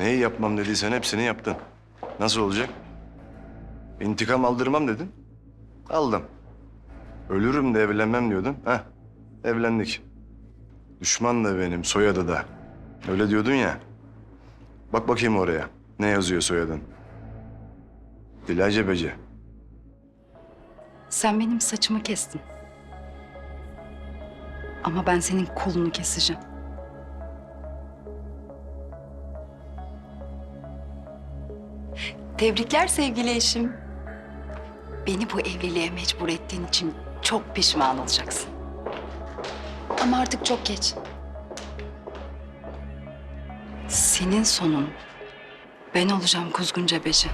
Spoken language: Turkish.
Neyi yapmam dediysen hepsini yaptın. Nasıl olacak? İntikam aldırmam dedin. Aldım. Ölürüm de evlenmem diyordun. Heh, evlendik. Düşman da benim, soyadı da. Öyle diyordun ya. Bak bakayım oraya. Ne yazıyor soyadın? Dilay Cebeci. Sen benim saçımı kestin. Ama ben senin kolunu keseceğim. Tebrikler sevgili eşim. Beni bu evliliğe mecbur ettiğin için çok pişman olacaksın. Ama artık çok geç. Senin sonun ben olacağım kuzgun cebeci.